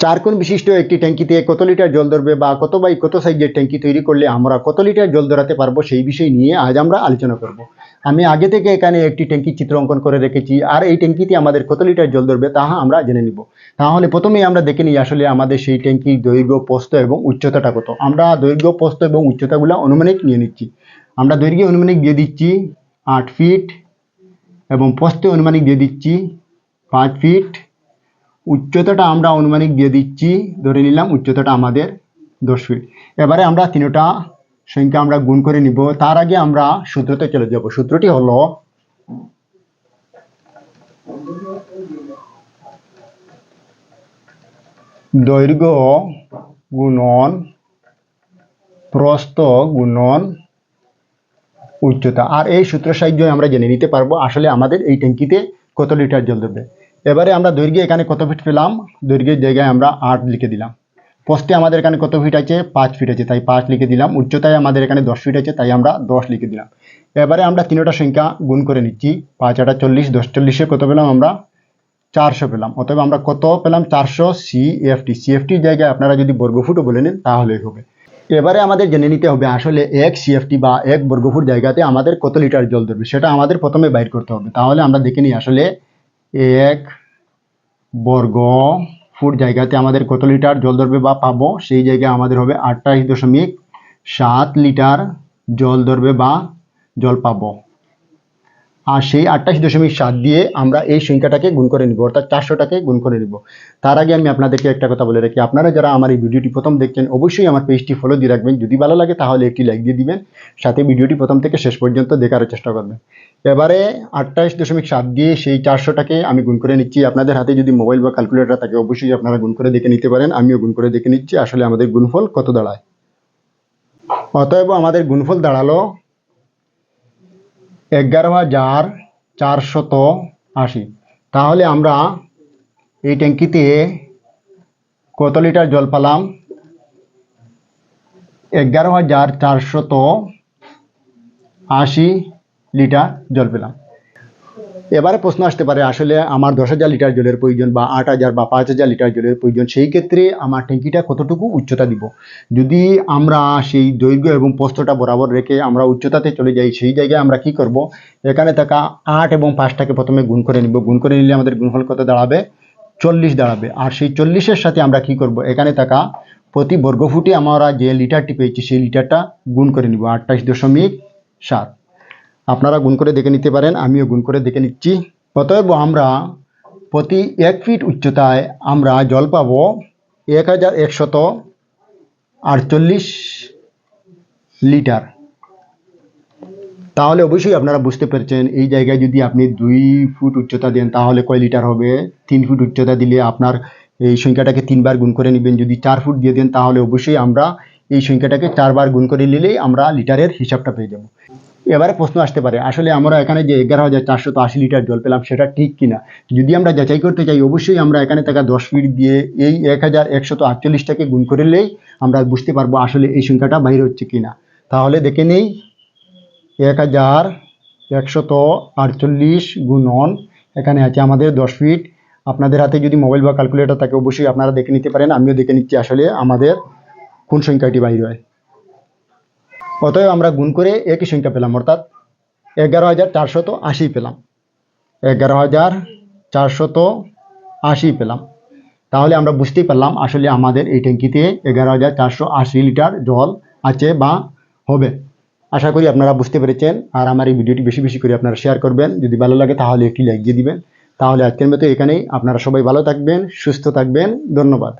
চার কোণ বিশিষ্ট একটি ট্যাঙ্কিতে কত লিটার জল ধরবে বা কত বাই কত সাইজের ট্যাঙ্কি তৈরি করলে আমরা কত লিটার জল ধরাতে পারব সেই বিষয় নিয়ে আজ আমরা আলোচনা করব। আমি আগে থেকে এখানে একটি ট্যাঙ্কি চিত্র অঙ্কন করে রেখেছি আর এই ট্যাঙ্কিতে আমাদের কত লিটার জল ধরবে তাহা আমরা জেনে নিব। তাহলে প্রথমেই আমরা দেখে নিই আসলে আমাদের সেই ট্যাঙ্কির দৈর্ঘ্য, প্রস্থ এবং উচ্চতাটা কত। আমরা দৈর্ঘ্য, প্রস্থ এবং উচ্চতাগুলো অনুমানিক নিয়ে নিচ্ছি। আমরা দৈর্ঘ্যে অনুমানিক দিয়ে দিচ্ছি আট ফিট এবং প্রস্থে অনুমানিক দিয়ে দিচ্ছি পাঁচ ফিট উচ্চতাটা আমরা অনুমানিক দিয়ে দিচ্ছি, ধরে নিলাম উচ্চতাটা আমাদের দশ ফিট এবারে আমরা তিনটা সংখ্যা আমরা গুণ করে নিব। তার আগে আমরা সূত্রতে চলে যাব। সূত্রটি হলো দৈর্ঘ্য গুণন প্রস্থ গুণন উচ্চতা। আর এই সূত্র সাহায্যে আমরা জেনে নিতে পারব আসলে আমাদের এই ট্যাঙ্কিতে কত লিটার জল ধরবে এবারে আমরা দৈর্ঘ্যে এখানে কত ফিট পেলাম? দৈর্ঘ্যের জায়গায় আমরা আট লিখে দিলাম। পোস্টে আমাদের এখানে কত ফিট আছে? পাঁচ ফিট আছে, তাই পাঁচ লিখে দিলাম। উচ্চতায় আমাদের এখানে দশ ফিট আছে, তাই আমরা দশ লিখে দিলাম। এবারে আমরা তিনটা সংখ্যা গুণ করে নিচ্ছি। পাঁচ, আটা চল্লিশ, দশ, চল্লিশে কত পেলাম আমরা? চারশো পেলাম। অতএব আমরা কত পেলাম? চারশো সিএফটি সিএফটির জায়গায় আপনারা যদি বর্গফুটও বলে নেন তাহলেই হবে। এবারে আমাদের জেনে নিতে হবে আসলে এক সিএফটি বা এক বর্গফুট জায়গাতে আমাদের কত লিটার জল ধরবে, সেটা আমাদের প্রথমে বাইর করতে হবে। তাহলে আমরা দেখে নিই আসলে এক বর্গ ফুট জায়গাতে আমাদের কত লিটার জল ধরবে বা পাবো? সেই জায়গায় আমাদের হবে আঠাশ দশমিক সাত লিটার জল ধরবে বা জল পাবো। আর সেই আটাইশ দশমিক সাত দিয়ে আমরা এই সংখ্যাটাকে গুণ করে নিব, অর্থাৎ চারশোটাকে গুণ করে নিব। তার আগে আমি আপনাদেরকে একটা কথা বলে রাখি, আপনারা যারা আমার এই ভিডিওটি প্রথম দেখছেন, অবশ্যই আমার পেজটি ফলো দিয়ে রাখবেন। যদি ভালো লাগে তাহলে একটি লাইক দিয়ে দিবেন, সাথে ভিডিওটি প্রথম থেকে শেষ পর্যন্ত দেখার চেষ্টা করবেন। এবারে আটাইশ দশমিক সাত দিয়ে সেই চারশোটাকে আমি গুণ করে নিচ্ছি। আপনাদের হাতে যদি মোবাইল বা ক্যালকুলেটর থাকে, অবশ্যই আপনারা গুণ করে দেখে নিতে পারেন। আমিও গুণ করে দেখে নিচ্ছি, আসলে আমাদের গুণফল কত দাঁড়ায়। অতএব আমাদের গুণফল দাঁড়াল এগারো হাজার চারশত আশি। তাহলে আমরা এই ট্যাঙ্কিতে কত লিটার জল পালাম? এগারো হাজার চারশত আশি লিটার জল পেলাম। এবারে প্রশ্ন আসতে পারে, আসলে আমার দশ হাজার লিটার জলের প্রয়োজন বা আট হাজার বা পাঁচ হাজার লিটার জলের প্রয়োজন, সেই ক্ষেত্রে আমার ট্যাঙ্কিটা কতটুকু উচ্চতা দিব? যদি আমরা সেই দৈর্ঘ্য এবং প্রস্থটা বরাবর রেখে আমরা উচ্চতাতে চলে যাই, সেই জায়গায় আমরা কি করব? এখানে থাকা আট এবং পাঁচটাকে প্রথমে গুণ করে নিব। গুণ করে নিলে আমাদের গুণফল কত দাঁড়াবে? চল্লিশ দাঁড়াবে। আর সেই চল্লিশের সাথে আমরা কি করব? এখানে থাকা প্রতি বর্গফুটে আমরা যে লিটারটি পেয়েছি, সেই লিটারটা গুণ করে নিব আটাইশ দশমিক সাত। আপনারা গুণ করে দেখে নিতে পারেন, আমিও গুণ করে দেখে নিচ্ছি। অতএব আমরা প্রতি এক ফিট উচ্চতায় আমরা জল পাব এক হাজার একশত আটচল্লিশ লিটার। তাহলে অবশ্যই আপনারা বুঝতে পেরেছেন, এই জায়গায় যদি আপনি দুই ফুট উচ্চতা দেন, তাহলে কয় লিটার হবে? তিন ফুট উচ্চতা দিলে আপনার এই সংখ্যাটাকে তিনবার গুণ করে নেবেন। যদি চার ফুট দিয়ে দেন, তাহলে অবশ্যই আমরা এই সংখ্যাটাকে চারবার গুণ করে নিলেই আমরা লিটারের হিসাবটা পেয়ে যাব। এবারে প্রশ্ন আসতে পারে, আসলে আমরা এখানে যে এগারো হাজার চারশো তো আশি লিটার জল পেলাম সেটা ঠিক কিনা? যদি আমরা যাচাই করতে চাই, অবশ্যই আমরা এখানে থাকা দশ ফিট দিয়ে এই এক হাজার একশত আটচল্লিশটাকে গুণ করলেই আমরা বুঝতে পারব আসলে এই সংখ্যাটা বাইরে হচ্ছে কিনা। তাহলে দেখে নেই, এক হাজার একশত আটচল্লিশ গুণন এখানে আছে আমাদের দশ ফিট। আপনাদের হাতে যদি মোবাইল বা ক্যালকুলেটর থাকে, অবশ্যই আপনারা দেখে নিতে পারেন, আমিও দেখে নিচ্ছি আসলে আমাদের কোন সংখ্যাটি বাইর হয়। অতএব আমরা গুণ করে একই সংখ্যা পেলাম, অর্থাৎ এগারো হাজার চারশত আশি পেলাম। এগারো হাজার চারশত আশি পেলাম। তাহলে আমরা বুঝতেই পারলাম আসলে আমাদের এই ট্যাঙ্কিতে এগারো হাজার চারশো আশি লিটার জল আছে বা হবে। আশা করি আপনারা বুঝতে পেরেছেন। আর আমার এই ভিডিওটি বেশি বেশি করে আপনারা শেয়ার করবেন। যদি ভালো লাগে তাহলে একটি লাইক দিয়ে দিবেন। তাহলে আজকের মতো এখানেই। আপনারা সবাই ভালো থাকবেন, সুস্থ থাকবেন। ধন্যবাদ।